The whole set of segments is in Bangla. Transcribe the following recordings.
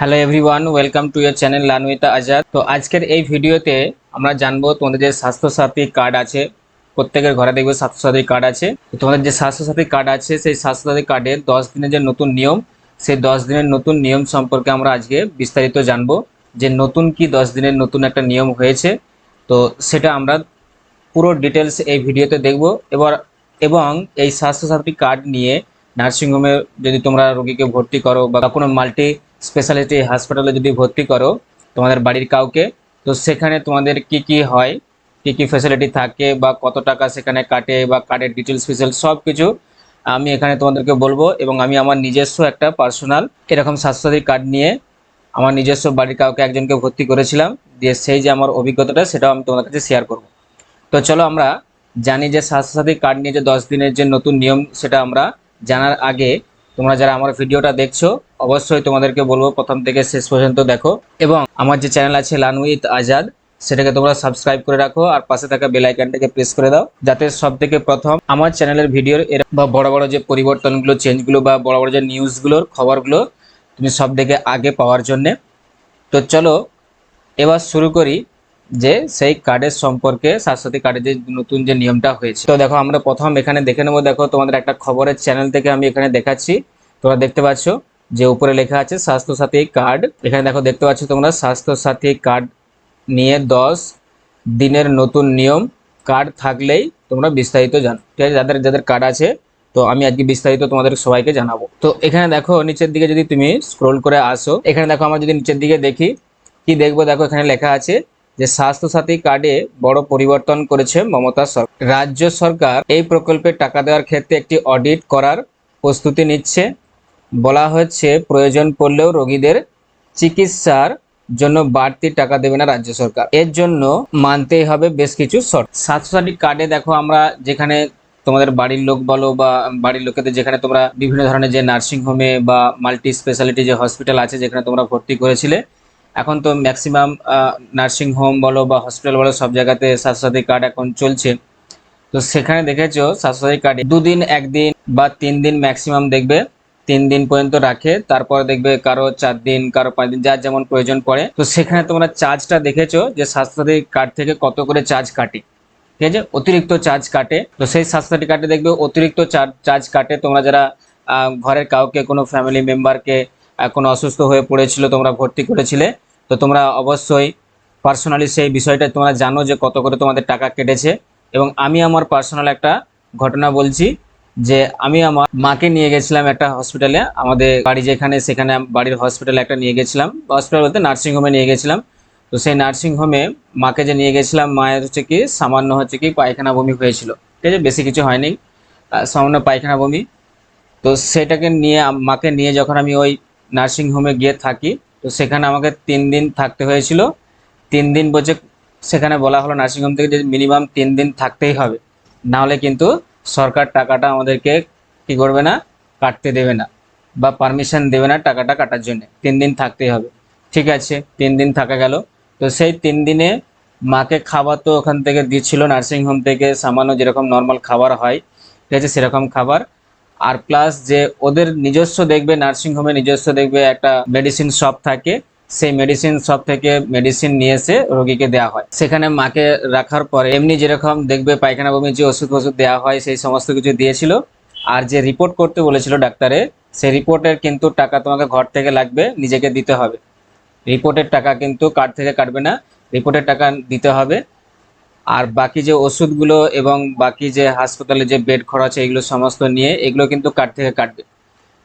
Hello everyone welcome to your channel Lanuita Azad তো আজকের এই ভিডিওতে আমরা জানব তোমাদের যে স্বাস্থ্যসাথী কার্ড আছে, প্রত্যেকের ঘরে দেখবে স্বাস্থ্যসাথী কার্ড আছে। তোমাদের যে স্বাস্থ্যসাথী কার্ড আছে, সেই স্বাস্থ্যসাথী কার্ডের দশ দিনের যে নতুন নিয়ম, সেই দশ দিনের নতুন নিয়ম সম্পর্কে আমরা আজকে বিস্তারিত জানব যে নতুন কি দশ দিনের নতুন একটা নিয়ম হয়েছে। তো সেটা আমরা পুরো ডিটেলস এই ভিডিওতে দেখব। এবার, এবং এই স্বাস্থ্যসাথী কার্ড নিয়ে নার্সিংহোমে যদি তোমরা রোগীকে ভর্তি করো বা কোনো মাল্টি স্পেশালিটি হাসপাতালে যদি ভর্তি করো, তোমাদের বাড়ির কাউকে, তো সেখানে তোমাদের কি কি হয়, কি কি ফ্যাসিলিটি থাকে বা কত টাকা সেখানে কাটে বা কার্ডের ডিটেলস ফিটেলস সব কিছু আমি এখানে তোমাদেরকে বলব এবং আমি আমার নিজস্ব একটা পার্সোনাল এরকম স্বাস্থ্যসাথী কার্ড নিয়ে আমার নিজস্ব বাড়ির কাউকে একজনকে ভর্তি করেছিলাম, দিয়ে সেই যে আমার অভিজ্ঞতাটা সেটাও আমি তোমাদের কাছে শেয়ার করব। তো চলো আমরা জানি যে স্বাস্থ্যসাথী কার্ড নিয়ে যে দশ দিনের যে নতুন নিয়ম, সেটা আমরা জানার আগে তোমরা যারা আমার ভিডিওটা দেখছ, অবশ্যই তোমাদেরকে বলব প্রথম থেকে শেষ পর্যন্ত দেখো। এবং আমার যে চ্যানেল আছে লানুইত আজাদ সেটাকে তোমরা সাবস্ক্রাইব করে রাখো আর পাশে থাকা বেল আইকনটাকে প্রেস করে দাও, যাতে সব থেকে প্রথম আমার চ্যানেলের ভিডিওর এর বা বড় বড় যে পরিবর্তনগুলো চেঞ্জগুলো বা বড় বড় যে নিউজগুলোর খবরগুলো তুমি সব থেকে আগে পাওয়ার জন্যে। তো চলো, এবার শুরু করি। যে সেই কার্ডের সম্পর্কে স্বাস্থ্যসাথী কার্ডের যে নতুন যে নিয়মটা হয়েছে। তো দেখো, আমরা প্রথম এখানে দেখে নেব, দেখো, তোমাদের একটা খবরের চ্যানেল থেকে আমি এখানে দেখাচ্ছি। তোমরা দেখতে পাচ্ছ যে উপরে লেখা আছে স্বাস্থ্যসাথী কার্ড এখানে দেখো, দেখতে পাচ্ছ তোমরা স্বাস্থ্যসাথী কার্ড নিয়ে দশ দিনের নতুন নিয়ম কার্ড থাকলেই তোমরা বিস্তারিত জানো, ঠিক আছে? যাদের যাদের কার্ড আছে, তো আমি আজকে বিস্তারিত তোমাদের সবাইকে জানাব। তো এখানে দেখো, নিচের দিকে যদি তুমি স্ক্রোল করে আসো, এখানে দেখো, আমরা যদি নিচের দিকে দেখি, কি দেখব? দেখো, এখানে লেখা আছে যে স্বাস্থ্যসাথী কার্ডে বড় পরিবর্তন করেছে মমতা সরকার রাজ্য সরকার এই প্রকল্পে টাকা দেওয়ার ক্ষেত্রে একটি অডিট করার প্রস্তুতি নিচ্ছে। বলা হচ্ছে প্রয়োজন পড়লেও রোগীদের চিকিৎসার জন্য বাড়তি টাকা দেবে না রাজ্য সরকার। এর জন্য মানতেই হবে বেশ কিছু শর্ত। স্বাস্থ্যসাথী কার্ডে দেখো আমরা যেখানে তোমাদের বাড়ির লোক বলো বা বাড়ির লোকেদের যেখানে তোমরা বিভিন্ন ধরনের যে নার্সিং হোমে বা মাল্টি স্পেশালিটি যে হসপিটাল আছে যেখানে তোমরা ভর্তি করেছিলে এখন তো ম্যাক্সিমাম নার্সিং হোম বলো বা হসপিটাল বলো সব জায়গাতে স্বাস্থ্যসাথী কার্ড এখন চলছে। তো সেখানে দেখেছ স্বাস্থ্যসাথী কার্ডে দুদিন, একদিন বা তিন দিন ম্যাক্সিমাম দেখবে তিন দিন পর্যন্ত রাখে, তারপর দেখবে কারও চার দিন কারও পাঁচ দিন যার যেমন প্রয়োজন পড়ে। তো সেখানে তোমরা চার্জটা দেখেছ যে স্বাস্থ্যসাথী কার্ড থেকে কত করে চার্জ কাটে। ঠিক আছে? অতিরিক্ত চার্জ কাটে। তো সেই স্বাস্থ্যসাথী কার্ডে দেখবে অতিরিক্ত চার্জ কাটে তোমরা যারা ঘরের কাউকে, কোনো ফ্যামিলি মেম্বারকে কোনো অসুস্থ হয়ে পড়েছিল, তোমরা ভর্তি করেছিলে, তো তোমরা অবশ্যই পার্সোনালি সেই বিষয়টা তোমরা জানো যে কত করে তোমাদের টাকা কেটেছে এবং আমি আমার পার্সোনাল একটা ঘটনা বলছি যে আমি আমার মাকে নিয়ে গেছিলাম একটা হসপিটালে আমাদের বাড়ি যেখানে সেখানে বাড়ির হসপিটালে একটা নিয়ে গেছিলাম হসপিটাল বলতে নার্সিং হোমে নিয়ে গেছিলাম, তো সেই নার্সিং হোমে মাকে যে নিয়ে গেছিলাম, মায়ের হচ্ছে কি সামান্য হচ্ছে কি পায়খানা বমি হয়েছিল, ঠিক আছে, বেশি কিছু হয়নি সামান্য পায়খানা বমি, তো সেটাকে নিয়ে মাকে নিয়ে যখন আমি ওই নার্সিং হোমে গিয়ে থাকি। তো সেখানে আমাকে তিন দিন থাকতে হয়েছিল। তিন দিন বলছে সেখানে বলা হলো নার্সিং হোম থেকে যে মিনিমাম তিন দিন থাকতেই হবে। না হলে কিন্তু সরকার টাকাটা আমাদেরকে কি করবে না, কাটতে দেবে না বা পারমিশন দেবে না টাকাটা কাটার জন্য। তিন দিন থাকতেই হবে। ঠিক আছে, তিন দিন থাকা গেল। তো সেই তিন দিনে মাকে খাবার তো ওখান থেকে দিচ্ছিল নার্সিং হোম থেকে, সামান্য যেরকম নর্মাল খাবার হয়, ঠিক আছে, সেরকম খাবার আর প্লাস যে ওদের নিজস্ব দেখবে নার্সিং হোমে নিজস্ব দেখবে একটা মেডিসিন শপ থাকে। সেই মেডিসিন শপ থেকে মেডিসিন নিয়ে এসে রোগীকে দেওয়া হয়। সেখানে মাকে রাখার পরে এমনি যেরকম দেখবে পায়খানা বমি যে ওষুধ ওষুধ দেওয়া হয়, সেই সমস্ত কিছু দিয়েছিল। আর যে রিপোর্ট করতে বলেছিল ডাক্তারে, সেই রিপোর্টের কিন্তু টাকা তোমাকে ঘর থেকে লাগবে, নিজেকে দিতে হবে। রিপোর্টের টাকা কিন্তু কার্ড থেকে কাটবে না। রিপোর্টের টাকা দিতে হবে। আর বাকি যে ওষুধগুলো এবং বাকি যে হাসপাতালে যে বেড খরচ এগুলো সমস্ত নিয়ে এগুলো কিন্তু কার্ড থেকে কাটবে।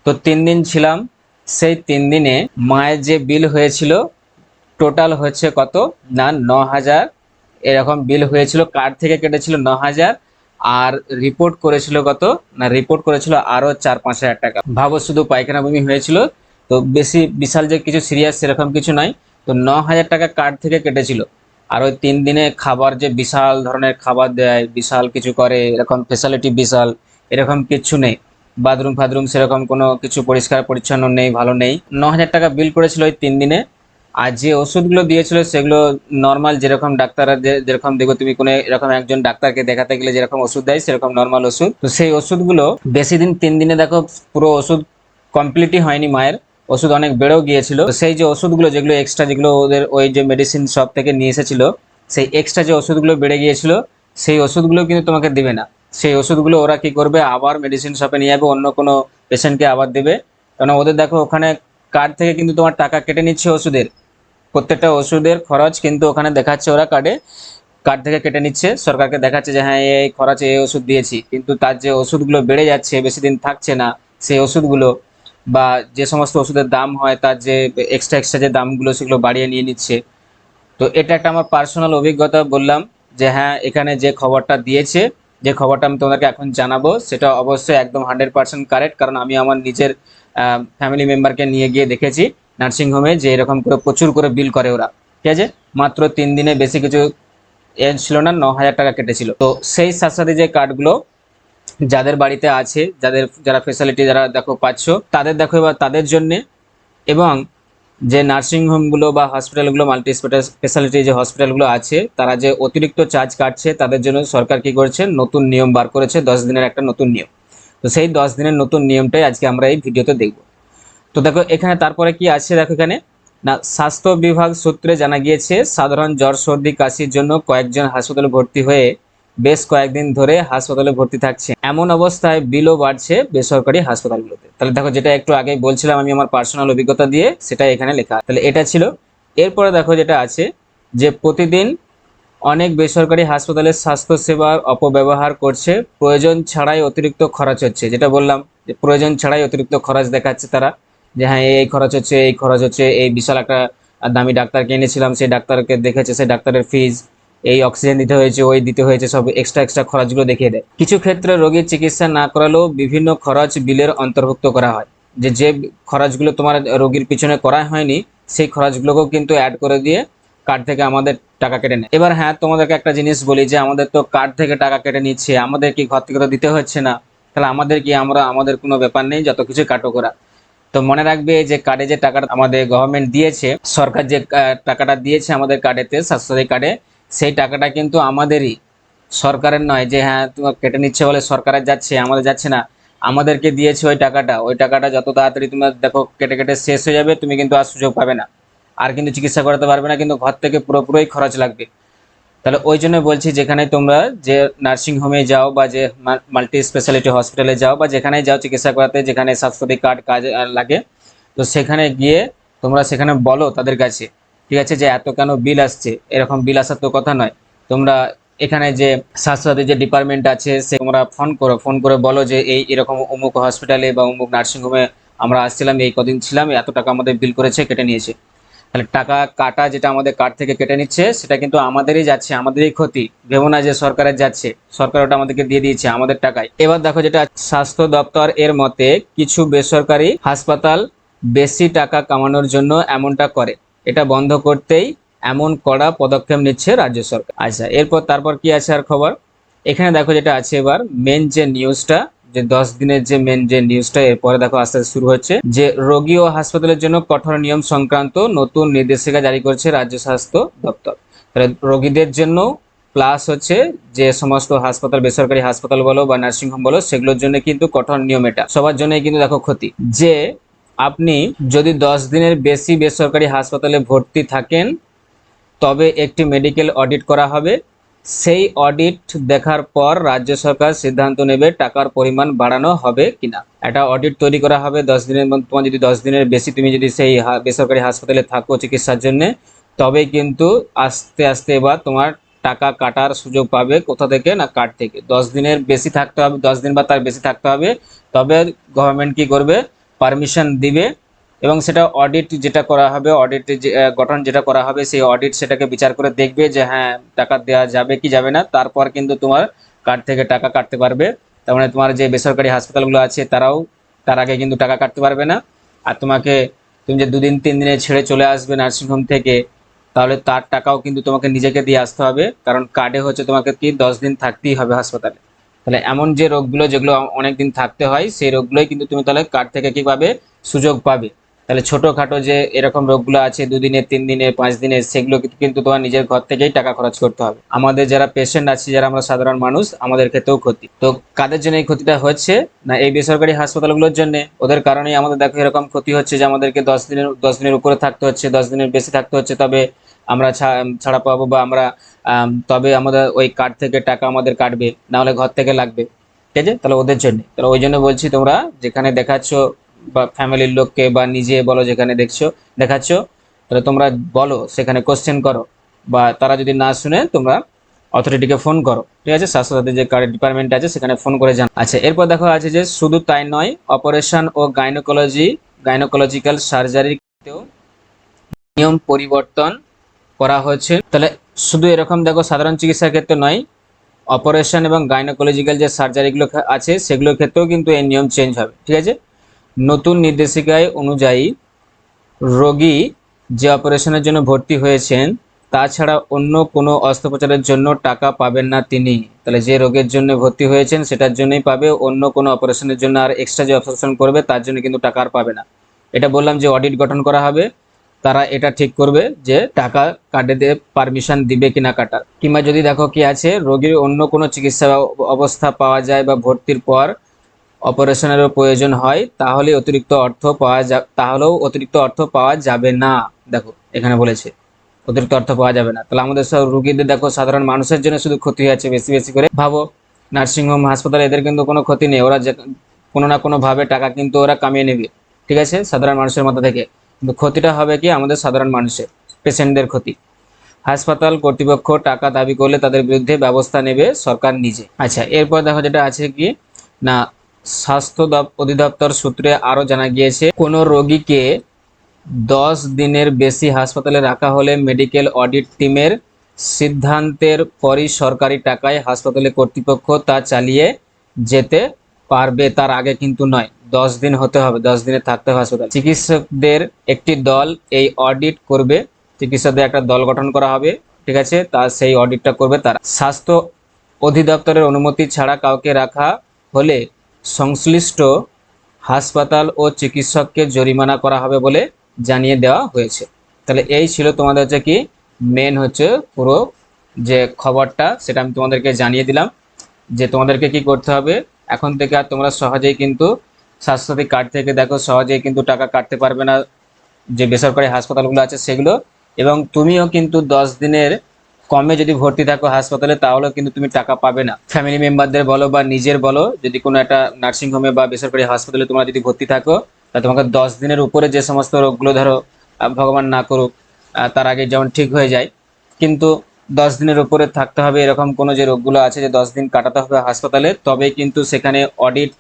তো তিন দিন ছিলাম, সেই তিন দিনে মায়ের যে বিল হয়েছিল, টোটাল হচ্ছে কত? না, ন হাজার। এরকম বিল হয়েছিল, কার্ড থেকে কেটেছিল ন হাজার। আর রিপোর্ট করেছিল কত? না রিপোর্ট করেছিল আরও চার, পাঁচ হাজার টাকা। ভাবো, শুধু পায়খানা বমি হয়েছিল, তো বেশি বিশাল যে কিছু সিরিয়াস সেরকম কিছু নয় তো ন হাজার টাকা কার্ড থেকে কেটেছিল। আর ওই তিন দিনে খাবার যে বিশাল ধরনের খাবার দেয়, বিশাল কিছু করে, এরকম ফেসিলিটি বিশাল, এরকম কিছু নেই। বাথরুম ফাথরুম সেরকম কোনো কিছু পরিষ্কার পরিচ্ছন্ন নেই, ভালো নেই। ন হাজার টাকা বিল করেছিল ওই তিন দিনে, আর যে ওষুধগুলো দিয়েছিল সেগুলো নর্মাল যেরকম ডাক্তাররা যে- যেরকম দেখো তুমি কোনো এরকম একজন ডাক্তারকে দেখাতে গেলে যেরকম ওষুধ দেয়, সেরকম নর্মাল ওষুধ। তো সেই ওষুধগুলো বেশি দিন তিন দিনে দেখো পুরো ওষুধ কমপ্লিটই হয়নি মায়ের। ওষুধ অনেক বেড়েও গিয়েছিল। সেই যে ওষুধগুলো যেগুলো এক্সট্রা যেগুলো ওদের ওই যে মেডিসিন শপ থেকে নিয়ে এসেছিল, সেই এক্সট্রা যে ওষুধগুলো বেড়ে গিয়েছিল, সেই ওষুধগুলো কিন্তু তোমাকে দেবে না। সেই ওষুধগুলো ওরা কি করবে? আবার মেডিসিন শপে নিয়ে যাবে, অন্য কোনো পেশেন্টকে আবার দেবে। কারণ ওদের দেখো ওখানে কার্ড থেকে কিন্তু তোমার টাকা কেটে নিচ্ছে ওষুধের। প্রত্যেকটা ওষুধের খরচ কিন্তু ওখানে দেখাচ্ছে ওরা কার্ডে কার্ড থেকে কেটে নিচ্ছে, সরকারকে দেখাচ্ছে যে হ্যাঁ এই খরচে এই ওষুধ দিয়েছি। কিন্তু তার যে ওষুধগুলো বেড়ে যাচ্ছে, বেশি দিন থাকছে না, সেই ওষুধগুলো বা যে সমস্ত ওষুধের দাম হয়, তার যে এক্সট্রা এক্সট্রা যে দামগুলো, সেগুলো বাড়িয়ে নিয়ে নিচ্ছে। তো এটা একটা আমার পার্সোনাল অভিজ্ঞতা বললাম যে হ্যাঁ এখানে যে খবরটা দিয়েছে, যে খবরটা আমি তোমাদেরকে এখন জানাব, সেটা অবশ্যই একদম হান্ড্রেড পার্সেন্ট কারেক্ট কারণ আমি আমার নিজের ফ্যামিলি মেম্বারকে নিয়ে গিয়ে দেখেছি নার্সিংহোমে যে এরকম করে প্রচুর করে বিল করে ওরা। ঠিক আছে? মাত্র তিন দিনে বেশি কিছু এ ছিল না, ন হাজার টাকা কেটেছিল। তো সেই সাথে সাথে যে কার্ডগুলো যাদের বাড়িতে আছে, যাদের, যারা ফেসিলিটি যারা দেখো পাচ্ছ, তাদের দেখো এবার তাদের জন্যে এবং যে নার্সিংহোমগুলো বা হসপিটালগুলো মাল্টি স্পেশালিটি যে হসপিটালগুলো আছে, তারা যে অতিরিক্ত চার্জ কাটছে, তাদের জন্য সরকার কি করেছে? নতুন নিয়ম বার করেছে, দশ দিনের একটা নতুন নিয়ম। তো সেই দশ দিনের নতুন নিয়মটাই আজকে আমরা এই ভিডিওতে দেখব। তো দেখো এখানে তারপরে কি আছে দেখো এখানে? না, স্বাস্থ্য বিভাগ সূত্রে জানা গিয়েছে, সাধারণ জ্বর সর্দি কাশির জন্য কয়েকজন হাসপাতালে ভর্তি হয়ে বেশ কয়েকদিন ধরে হাসপাতালে ভর্তি থাকছে। এমন অবস্থায় বিলও বাড়ছে বেসরকারি হাসপাতালগুলোতে। তাহলে দেখো, যেটা একটু আগে বলছিলাম আমি আমার পার্সোনাল অভিজ্ঞতা দিয়ে সেটা এখানে লেখা। তাহলে এটা ছিল। এরপরে দেখো যেটা আছে, যে প্রতিদিন অনেক বেসরকারি হাসপাতালের স্বাস্থ্যসেবার অপব্যবহার করছে। প্রয়োজন ছাড়াই অতিরিক্ত খরচ হচ্ছে। যেটা বললাম, যে প্রয়োজন ছাড়াই অতিরিক্ত খরচ দেখাচ্ছে তারা। যে হ্যাঁ এই খরচ হচ্ছে, এই খরচ হচ্ছে, এই বিশাল একটা দামি ডাক্তারকে এনেছিলাম, সেই ডাক্তারকে দেখেছে, সেই ডাক্তারের ফিজ এই অক্সিজেন দিতে হয়েছে, ওই দিতে হয়েছে, সব এক্সট্রা এক্সট্রা খরচগুলো দেখিয়ে দেয়। কিছু ক্ষেত্রে রোগীর চিকিৎসা না করালেও বিভিন্ন খরচ বিলের অন্তর্ভুক্ত করা হয়। যে যে খরচগুলো তোমার রোগীর পিছনে করা হয়নি, সেই খরচগুলোকেও কিন্তু অ্যাড করে দিয়ে কার্ড থেকে আমাদের টাকা কেটে নেয়। এবার হ্যাঁ তোমাদেরকে একটা জিনিস বলি যে, আমাদের তো কার্ড থেকে টাকা কেটে নিচ্ছে, আমাদের কি ঘর থেকে তো দিতে হচ্ছে না? তাহলে আমাদের কি আমরা, আমাদের কোনো ব্যাপার নেই, যত কিছু কাটো করা। তো মনে রাখবে যে কার্ডে যে টাকাটা আমাদের গভর্নমেন্ট দিয়েছে, সরকার যে টাকাটা দিয়েছে আমাদের কার্ডেতে স্বাস্থ্যসাথী কার্ডে সেই টাকাটা কিন্তু আমাদেরই। সরকারের নয় যে হ্যাঁ তোমার কেটে নিচ্ছে বলে সরকারের যাচ্ছে, আমাদের যাচ্ছে না। আমাদেরকে দিয়েছে ওই টাকাটা। ওই টাকাটা যত তাড়াতাড়ি তোমার দেখো কেটে কেটে শেষ হয়ে যাবে, তুমি কিন্তু আর সুযোগ পাবে না। আর কিন্তু চিকিৎসা করাতে পারবে না, কিন্তু ঘর থেকে পুরোপুরি খরচ লাগবে। তাহলে ওই জন্য বলছি যেখানে তোমরা যে নার্সিং হোমে যাও বা যে মাল্টি স্পেশালিটি হসপিটালে যাও বা যেখানে যাও চিকিৎসা করাতে, যেখানে স্বাস্থ্যসাথী কার্ড কাজ লাগে, তো সেখানে গিয়ে তোমরা সেখানে বলো তাদের কাছে। ঠিক আছে, যে এত কেন বিল আসছে? এরকম বিল আসার তো কথা নয়। তোমরা এখানে যে স্বাস্থ্যসাথী যে ডিপার্টমেন্ট আছে, সে তোমরা ফোন করো, ফোন করে বলো যে এই এরকম অমুক হসপিটালে বা অমুক নার্সিংহোমে আমরা আসছিলাম, এই কদিন ছিলাম, এত টাকা আমাদের বিল করেছে, কেটে নিয়েছে। তাহলে টাকা কাটা যেটা আমাদের কার্ড থেকে কেটে নিচ্ছে, সেটা কিন্তু আমাদেরই যাচ্ছে, আমাদেরই ক্ষতি। ভেবো না যে সরকারের যাচ্ছে, সরকার ওটা আমাদেরকে দিয়ে দিয়েছে, আমাদের টাকায়। এবার দেখো যেটা স্বাস্থ্য দপ্তর এর মতে, কিছু বেসরকারি হাসপাতাল বেশি টাকা কামানোর জন্য এমনটা করে। এটা বন্ধ করতেই এমন কড়া পদক্ষেপ নিচ্ছে রাজ্য সরকার। আচ্ছা এরপর তারপর কি আছে আর খবর? এখানে দেখো যেটা আছে এবার মেন যে নিউজটা যে দশ দিনের যে মেন যে নিউজটা এরপরে দেখো আস্তে আস্তে শুরু হচ্ছে, যে রোগী ও হাসপাতালের জন্য কঠোর নিয়ম সংক্রান্ত নতুন নির্দেশিকা জারি করছে রাজ্য স্বাস্থ্য দপ্তর। তাহলে রোগীদের জন্য প্লাস হচ্ছে যে সমস্ত হাসপাতাল, বেসরকারি হাসপাতাল বলো বা নার্সিংহোম বলো, সেগুলোর জন্য কিন্তু কঠোর নিয়ম এটা। সবার জন্যই কিন্তু দেখো ক্ষতি। যে আপনি যদি দশ দিনের বেশি বেসরকারি হাসপাতালে ভর্তি থাকেন, তবে একটি মেডিকেল অডিট করা হবে। সেই অডিট দেখার পর রাজ্য সরকার সিদ্ধান্ত নেবে টাকার পরিমাণ বাড়ানো হবে কিনা। একটা অডিট তৈরি করা হবে দশ দিনের তোমার যদি দশ দিনের বেশি তুমি যদি সেই বেসরকারি হাসপাতালে থাকো চিকিৎসার জন্য, তবে কিন্তু আস্তে আস্তে এবার তোমার টাকা কাটার সুযোগ পাবে কোথা থেকে না কার্ড থেকে। দশ দিনের বেশি থাকতে হবে, দশ দিন বা তার বেশি থাকতে হবে, তবে গভর্নমেন্ট কি করবে? পারমিশন দিবে এবং সেটা অডিট যেটা করা হবে অডিট গঠন যেটা করা হবে, সেই অডিট সেটাকে বিচার করে দেখবে যে হ্যাঁ টাকা দেওয়া যাবে কি যাবে না। তারপর কিন্তু তোমার কার্ড থেকে টাকা কাটতে পারবে। তার মানে তোমার যে বেসরকারি হাসপাতালগুলো আছে, তারাও তার আগে কিন্তু টাকা কাটতে পারবে না। আর তোমাকে তুমি যে দুদিন, তিন দিনে ছেড়ে চলে আসবে নার্সিংহোম থেকে, তাহলে তার টাকাও কিন্তু তোমাকে নিজেকে দিয়ে আসতে হবে। কারণ কার্ডে হচ্ছে তোমাকে কি দশ দিন থাকতেই হবে হাসপাতালে। তাহলে এমন যে রোগগুলো যেগুলো অনেক দিন থাকতে হয়, সেই রোগগুলোই কিন্তু তুমি তাহলে কার্ড থেকে কি পাবে সুযোগ পাবে? তাহলে ছোটোখাটো যে এরকম রোগগুলো আছে দুদিনের তিন দিনের পাঁচ দিনের সেগুলো কিন্তু তোমার নিজের ঘর থেকেই টাকা খরচ করতে হবে। আমাদের যারা পেশেন্ট আছে, যারা আমরা সাধারণ মানুষ, আমাদের ক্ষেত্রেও ক্ষতি। তো কাদের জন্য এই ক্ষতিটা হচ্ছে? না, এই বেসরকারি হাসপাতালগুলোর জন্য? ওদের কারণেই আমাদের দেখো এরকম ক্ষতি হচ্ছে যে আমাদেরকে দশ দিনের দশ দিনের উপরে থাকতে হচ্ছে, দশ দিনের বেশি থাকতে হচ্ছে। তবে আমরা ছাড়া পাবো বা আমরা তবে আমাদের ওই কার্ড থেকে টাকা আমাদের কাটবে, না হলে ঘর থেকে লাগবে। ঠিক আছে? তাহলে ওদের জন্য। তাহলে ওই জন্য বলছি তোমরা, যেখানে দেখাচ্ছ বা ফ্যামিলির লোককে বা নিজে বলো যেখানে দেখছ, দেখাচ্ছ, তাহলে তোমরা বলো, সেখানে কোশ্চেন করো। বা তারা যদি না শুনে, তোমরা অথরিটিকে ফোন করো। ঠিক আছে? স্বাস্থ্যসাথী যে কার্ড ডিপার্টমেন্ট আছে, সেখানে ফোন করে জান আচ্ছা এরপর দেখো আছে যে শুধু তাই নয় অপারেশন ও গাইনোকোলজি গাইনোকোলজিক্যাল সার্জারিতেও নিয়ম পরিবর্তন করা হয়েছে। তাহলে শুধু এরকম দেখো, সাধারণ চিকিৎসার ক্ষেত্রে নয় অপারেশন এবং গাইনোকোলজিক্যাল যে সার্জারিগুলো আছে, সেগুলোর ক্ষেত্রেও কিন্তু এই নিয়ম চেঞ্জ হবে, ঠিক আছে? নতুন নির্দেশিকায় অনুযায়ী রোগী যে অপারেশনের জন্য ভর্তি হয়েছেন, তাছাড়া অন্য কোনো অস্ত্রোপচারের জন্য টাকা পাবেন না তিনি। তাহলে যে রোগের জন্য ভর্তি হয়েছেন, সেটার জন্যই পাবে, অন্য কোনো অপারেশনের জন্য আর এক্সট্রা যে অপারেশন করবে, তার জন্য কিন্তু টাকা আর পাবে না। এটা বললাম যে অডিট গঠন করা হবে। তারা এটা ঠিক করবে যে টাকা দিয়ে পারমিশন দিবে কিনা কাটার কিংবা যদি দেখো কি আছে, রোগীর অন্য কোনো চিকিৎসা অবস্থা পাওয়া যায় বা ভর্তির পর অপারেশনেরও প্রয়োজন হয়, তাহলে অতিরিক্ত অর্থ পাওয়া যা, তাহলেও অতিরিক্ত অর্থ পাওয়া যাবে না। দেখো, এখানে বলেছে, অতিরিক্ত অর্থ পাওয়া যাবে না। তাহলে আমাদের সব রুগীদের দেখো, সাধারণ মানুষের জন্য শুধু ক্ষতি হয়েছে বেশি বেশি করে। ভাবো, নার্সিংহোম, হাসপাতালে এদের কিন্তু কোনো ক্ষতি নেই। ওরা যে, কোনো না কোনো ভাবে টাকা কিন্তু ওরা কামিয়ে নেবে। ঠিক আছে? সাধারণ মানুষের মধ্যে থেকে। ক্ষতিটা হবে কি আমাদের সাধারণ মানুষের, পেশেন্টদের ক্ষতি। হাসপাতাল কর্তৃপক্ষ টাকা দাবি করলে তাদের বিরুদ্ধে ব্যবস্থা নেবে সরকার নিজে। আচ্ছা এরপর দেখো যেটা আছে কি, না, স্বাস্থ্য দপ- অধিদপ্তর সূত্রে আরও জানা গিয়েছে, কোনো রোগীকে দশ দিনের বেশি হাসপাতালে রাখা হলে মেডিকেল অডিট টিমের সিদ্ধান্তের পরই সরকারি টাকায় হাসপাতালে কর্তৃপক্ষ তা চালিয়ে যেতে পারবে, তার আগে কিন্তু নয়। দশ দিন হতে হবে, দশ দিনে থাকতে হবে হাসপাতাল। চিকিৎসকদের একটি দল এই অডিট করবে, চিকিৎসকদের একটা দল গঠন করা হবে, ঠিক আছে? তা সেই অডিটটা করবে তারা। স্বাস্থ্য অধিদপ্তরের অনুমতি ছাড়া কাউকে রাখা হলে সংশ্লিষ্ট হাসপাতাল ও চিকিৎসককে জরিমানা করা হবে বলে জানিয়ে দেওয়া হয়েছে। তাহলে এই ছিল তোমাদের হচ্ছে কি মেন হচ্ছে পুরো যে খবরটা, সেটা আমি তোমাদেরকে জানিয়ে দিলাম যে তোমাদেরকে কি করতে হবে? এখন থেকে আর তোমরা সহজেই কিন্তু স্বাস্থ্যসাথী কার্ড থেকে দেখো সহজেই কিন্তু টাকা কাটতে পারবে না, যে বেসরকারি হাসপাতালগুলো আছে সেগুলো। এবং তুমিও কিন্তু দশ দিনের কমে যদি ভর্তি থাকো হাসপাতালে, তাহলেও কিন্তু তুমি টাকা পাবে না। ফ্যামিলি মেম্বারদের বলো বা নিজের বলো, যদি কোনো একটা নার্সিং হোমে বা বেসরকারি হাসপাতালে তোমরা যদি ভর্তি থাকো, তা তোমাকে দশ দিনের উপরে যে সমস্ত রোগগুলো ধরো ভগবান না করুক তার আগে যেমন ঠিক হয়ে যায়। কিন্তু দশ দিনের উপরে থাকতে হবে, এরকম কোনো যে রোগগুলো আছে যে দশ দিন কাটাতে হবে হাসপাতালে তবে কিন্তু সেখানে অডিট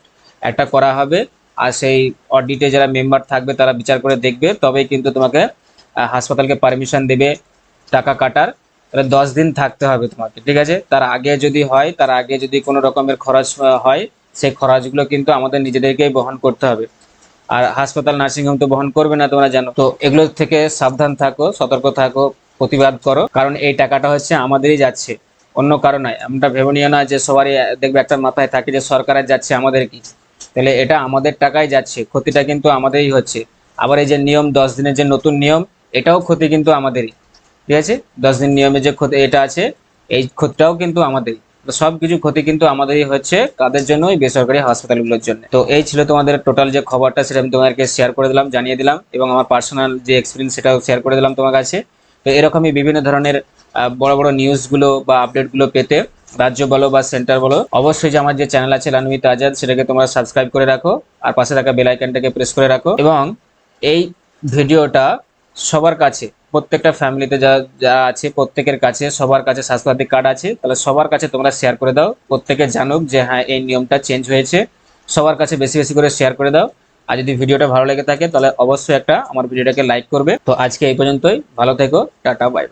একটা করা হবে। আর সেই অডিটে যারা মেম্বার থাকবে, তারা বিচার করে দেখবে। তবেই কিন্তু তোমাকে হাসপাতালকে পারমিশন দেবে টাকা কাটার। তাহলে দশ দিন থাকতে হবে তোমাকে, ঠিক আছে? তার আগে যদি হয়, তার আগে যদি কোনো রকমের খরচ হয়, সেই খরচগুলো কিন্তু আমাদের নিজেদেরকেই বহন করতে হবে। আর হাসপাতাল, নার্সিংহোম তো বহন করবে না, তোমরা জানো। তো এগুলো থেকে সাবধান থাকো, সতর্ক থাকো, প্রতিবাদ করো। কারণ এই টাকাটা হচ্ছে আমাদেরই যাচ্ছে, অন্য কারও নয়। আমরা ভেবে নিও না যে সবারই, দেখবে একটা মাথায় থাকে যে সরকারের যাচ্ছে, আমাদের কি? তাহলে এটা আমাদের টাকায় যাচ্ছে, ক্ষতিটা কিন্তু আমাদেরই হচ্ছে। আবার এই যে নিয়ম, দশ দিনের যে নতুন নিয়ম, এটাও ক্ষতি কিন্তু আমাদেরই। ঠিক আছে? দশ দিন নিয়মে যে ক্ষতি এটা আছে, এই ক্ষতিটাও কিন্তু আমাদেরই। তো সব কিছু ক্ষতি কিন্তু আমাদেরই হচ্ছে কাদের জন্য ওই বেসরকারি হাসপাতালগুলোর জন্য। তো এই ছিল তোমাদের টোটাল যে খবরটা, সেটা আমি তোমাদেরকে শেয়ার করে দিলাম, জানিয়ে দিলাম, এবং আমার পার্সোনাল যে এক্সপিরিয়েন্স সেটাও শেয়ার করে দিলাম তোমার কাছে। তো এরকমই বিভিন্ন ধরনের বড় বড় নিউজগুলো বা আপডেটগুলো পেতে রাজ্য বলো বা সেন্টার বলো, অবশ্যই যে আমার যে চ্যানেল আছে লানমিত আজাদ সেটাকে তোমরা সাবস্ক্রাইব করে রাখো আর পাশে থাকা বেল আইকনটাকে প্রেস করে রাখো এবং এই ভিডিওটা সবার কাছে, প্রত্যেকটা ফ্যামিলিতে যা যা আছে, প্রত্যেকের কাছে, সবার কাছে স্বাস্থ্যসাথী কার্ড আছে, তাহলে সবার কাছে তোমরা শেয়ার করে দাও, প্রত্যেকে জানুক যে হ্যাঁ এই নিয়মটা চেঞ্জ হয়েছে, সবার কাছে বেশি বেশি করে শেয়ার করে দাও। আর যদি ভিডিওটা ভালো লেগে থাকে, তাহলে অবশ্যই একটা আমার ভিডিওটাকে লাইক করবে। তো আজকে এই পর্যন্তই, ভালো থেকো, টাটা বাই